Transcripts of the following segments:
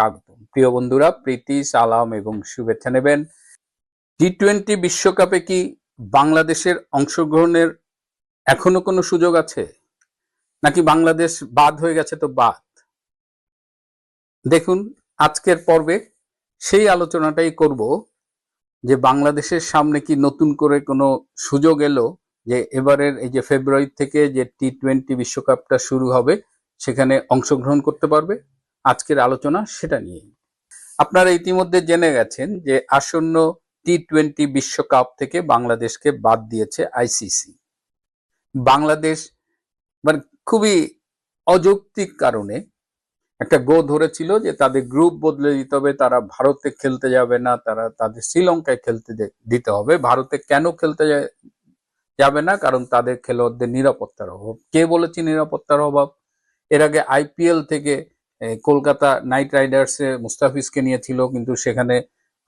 স্বাগত প্রিয় বন্ধুরা, প্রীতি, সালাম এবং শুভেচ্ছা নেবেন। টি টোয়েন্টি বিশ্বকাপে কি বাংলাদেশের অংশগ্রহণের এখনও কোনো সুযোগ আছে? নাকি বাংলাদেশ বাদ হয়ে গেছে তো বাদ? দেখুন, আজকের পর্বে সেই আলোচনাটাই করব যে বাংলাদেশের সামনে কি নতুন করে কোনো সুযোগ এলো, যে এবারের এই যে ফেব্রুয়ারি থেকে যে টি টোয়েন্টি বিশ্বকাপটা শুরু হবে, সেখানে অংশগ্রহণ করতে পারবে। আজকের আলোচনা সেটা নিয়ে। আপনারা ইতিমধ্যে জেনে গেছেন যে আসন্ন টি টোয়েন্টি বিশ্বকাপ থেকে বাংলাদেশকে বাদ দিয়েছে আইসিসি বাংলাদেশ মানে খুবই অযৌক্তিক কারণে একটা গো ধরেছিল যে তাদের গ্রুপ বদলে দিতে হবে, তারা ভারতে খেলতে যাবে না, তারা তাদের শ্রীলঙ্কায় খেলতে দিতে হবে। ভারতে কেন খেলতে যাবে না? কারণ তাদের খেলোয়াড়দের নিরাপত্তার অভাব। কে বলেছে নিরাপত্তার অভাব? এর আগে আইপিএল থেকে কলকাতা নাইট রাইডার্সে মুস্তাফিজকে নিয়েছিল কিন্তু সেখানে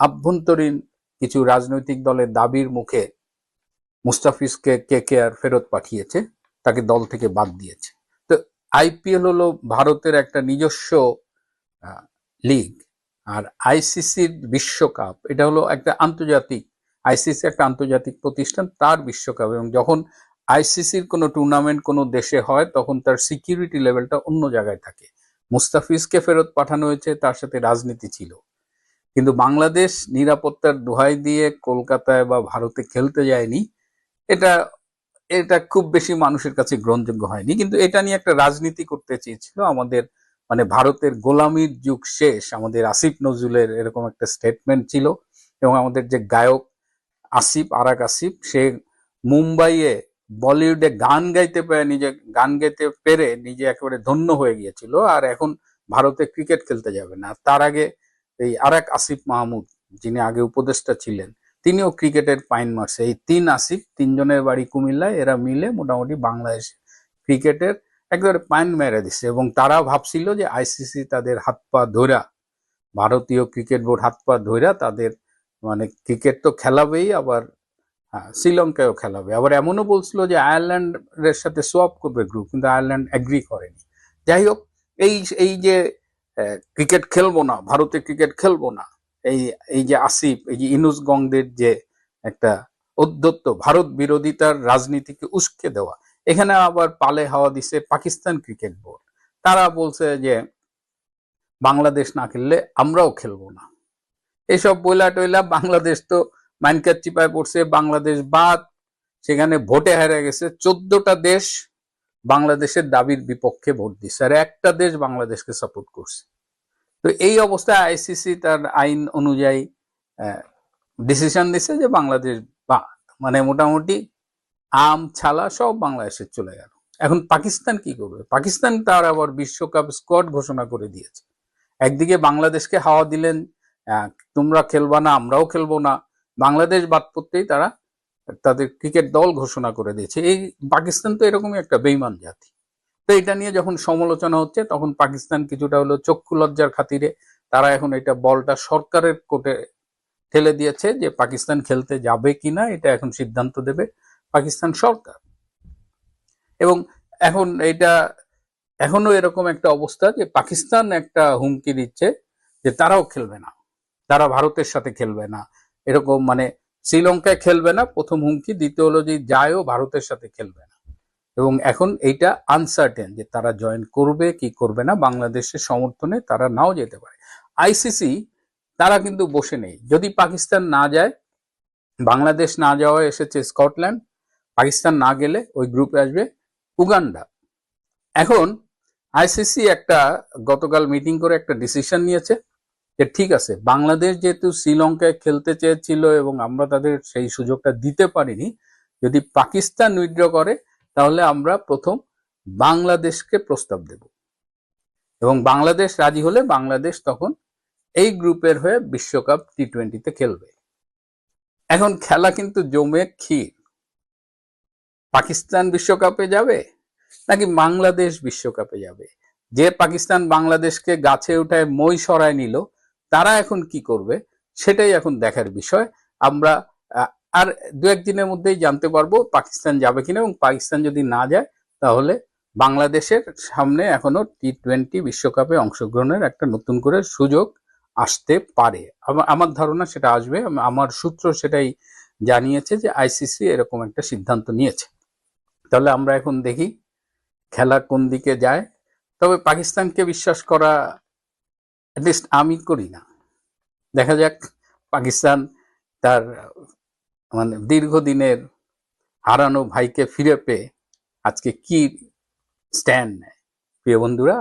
আভ্যন্তরীণ কিছু রাজনৈতিক দলের দাবির মুখে মুস্তাফিজকে কে কে আর ফেরত পাঠিয়েছে, তাকে দল থেকে বাদ দিয়েছে। তো আইপিএল হলো ভারতের একটা নিজস্ব লিগ, আর আইসিসির বিশ্বকাপ, এটা হলো একটা আন্তর্জাতিক, আইসিসি একটা আন্তর্জাতিক প্রতিষ্ঠান, তার বিশ্বকাপ, এবং যখন আইসিসির কোনো টুর্নামেন্ট কোনো দেশে হয়, তখন তার সিকিউরিটি লেভেলটা অন্য জায়গায় থাকে। মুস্তাফিজকে ফেরত পাঠানো হয়েছে, তার সাথে রাজনীতি ছিল। কিন্তু বাংলাদেশ নিরাপত্তার দোহাই দিয়ে কলকাতায় বা ভারতে খেলতে যায়নি, এটা এটা খুব বেশি মানুষের কাছে গ্রহণযোগ্য হয়নি। কিন্তু এটা নিয়ে একটা রাজনীতি করতে চেয়েছিল আমাদের মানে ভারতের গোলামির যুগ শেষ, আমাদের আসিফ নজরুলের এরকম একটা স্টেটমেন্ট ছিল এবং আমাদের যে গায়ক আসিফ, আরাক আসিফ, সে মুম্বাইয়ে বলিউডে গান গাইতে পেরে নিজে, গান গাইতে পেরে নিজে একেবারে ধন্য হয়ে গিয়েছিল আর এখন ভারতে ক্রিকেট খেলতে যাবে না। তার আগে এই আরাক আসিফ মাহমুদ, যিনি আগে উপদেষ্টা ছিলেন, তিনিও ক্রিকেটের পাইন মারছে এই তিন আসিফ, তিনজনের বাড়ি কুমিল্লায়, এরা মিলে মোটামুটি বাংলাদেশ ক্রিকেটের একেবারে পাইন মেরে দিচ্ছে এবং তারা ভাবছিল যে আইসিসি তাদের হাত পা ধরা ভারতীয় ক্রিকেট বোর্ড হাত পা ধরা তাদের মানে ক্রিকেট তো খেলাবেই আবার হ্যাঁ, শ্রীলঙ্কায়ও খেলাবে। আবার এমনও বলছিল যে আয়ারল্যান্ডের সাথে সোয়াপ করবে গ্রুপ কিন্তু আয়ারল্যান্ড এগ্রি করেনি। যাই হোক এই এই যে ক্রিকেট খেলব না ভারতে ক্রিকেট খেলব না এই এই যে আসিফ এই যে ইনুস গংদের যে একটা অধ্যত্ত ভারত বিরোধিতার রাজনীতিকে উস্কে দেওয়া এখানে আবার পালে হাওয়া দিছে পাকিস্তান ক্রিকেট বোর্ড তারা বলছে যে বাংলাদেশ না খেললে আমরাও খেলব না। এসব বইলা টইলা বাংলাদেশ তো মাইনকার চিপায় পড়ছে, বাংলাদেশ বাদ, সেখানে ভোটে হেরে গেছে। চোদ্দটা দেশ বাংলাদেশের দাবির বিপক্ষে ভোট দিচ্ছে আর একটা দেশ বাংলাদেশকে সাপোর্ট করছে। তো এই অবস্থায় আইসিসি তার আইন অনুযায়ী ডিসিশন দিছে যে বাংলাদেশ বাদ। মানে মোটামুটি আম, ছালা সব বাংলাদেশে চলে গেল। এখন পাকিস্তান কি করবে? পাকিস্তান তার আবার বিশ্বকাপ স্কোয়াড ঘোষণা করে দিয়েছে। একদিকে বাংলাদেশকে হাওয়া দিলেন তোমরা খেলবা না, আমরাও খেলব না। বাংলাদেশ বাদ পড়তেই তারা তাদের ক্রিকেট দল ঘোষণা করে দিয়েছে। এই পাকিস্তান তো এরকমই একটা বেইমান জাতি। তো এটা নিয়ে যখন সমালোচনা হচ্ছে, তখন পাকিস্তান কিছুটা হলো চক্ষু লজ্জার খাতিরে তারা এখন এটা বলটা সরকারের কোর্টে ঠেলে দিয়েছে যে পাকিস্তান খেলতে যাবে কিনা, এটা এখন সিদ্ধান্ত দেবে পাকিস্তান সরকার। এবং এখন এটা এখনও এরকম একটা অবস্থা যে পাকিস্তান একটা হুমকি দিচ্ছে যে তারাও খেলবে না। তারা ভারতের সাথে খেলবে না। এরকম মানে শ্রীলঙ্কায় খেলবে না, প্রথম হুমকি, দ্বিতীয় হলো যে যায়ও ভারতের সাথে খেলবে না। এবং এখন এইটা আনসার্টেন যে তারা জয়েন করবে কি করবে না, বাংলাদেশের সমর্থনে তারা নাও যেতে পারে। আইসিসি তারা কিন্তু বসে নেই। যদি পাকিস্তান না যায়, বাংলাদেশ না যাওয়া এসেছে স্কটল্যান্ড, পাকিস্তান না গেলে ওই গ্রুপে আসবে উগান্ডা। এখন আইসিসি একটা গতকাল মিটিং করে একটা ডিসিশন নিয়েছে। যে ঠিক আছে, বাংলাদেশ যেহেতু শ্রীলঙ্কায় খেলতে চেয়েছিল এবং আমরা তাদের সেই সুযোগটা দিতে পারিনি, যদি পাকিস্তান উইথড্র করে, তাহলে আমরা প্রথম বাংলাদেশকে প্রস্তাব দেব। এবং বাংলাদেশ রাজি হলে বাংলাদেশ তখন এই গ্রুপের হয়ে বিশ্বকাপ টি টোয়েন্টিতে খেলবে। এখন খেলা কিন্তু জমে ক্ষীর। পাকিস্তান বিশ্বকাপে যাবে নাকি বাংলাদেশ বিশ্বকাপে যাবে? যে পাকিস্তান বাংলাদেশকে গাছে উঠায় মই সরায় নিল তারা এখন কি করবে, সেটাই এখন দেখার বিষয়। আমরা আর দু একদিনের মধ্যেই জানতে পারব পাকিস্তান যাবে কিনা এবং পাকিস্তান যদি না যায়, তাহলে বাংলাদেশের সামনে এখনও টি টোয়েন্টি বিশ্বকাপে অংশগ্রহণের একটা নতুন করে সুযোগ আসতে পারে। আমার ধারণা সেটা আসবে। আমার সূত্র সেটাই জানিয়েছে যে আইসিসি এরকম একটা সিদ্ধান্ত নিয়েছে। তাহলে আমরা এখন দেখি খেলা কোন দিকে যায়। তবে পাকিস্তানকে বিশ্বাস করা অ্যাটলিস্ট আমি করি না। দেখা যাক, পাকিস্তান তার মানে দীর্ঘদিনের হারানো ভাইকে ফিরে পেয়ে আজকে কি স্ট্যান্ড নেয়। প্রিয় বন্ধুরা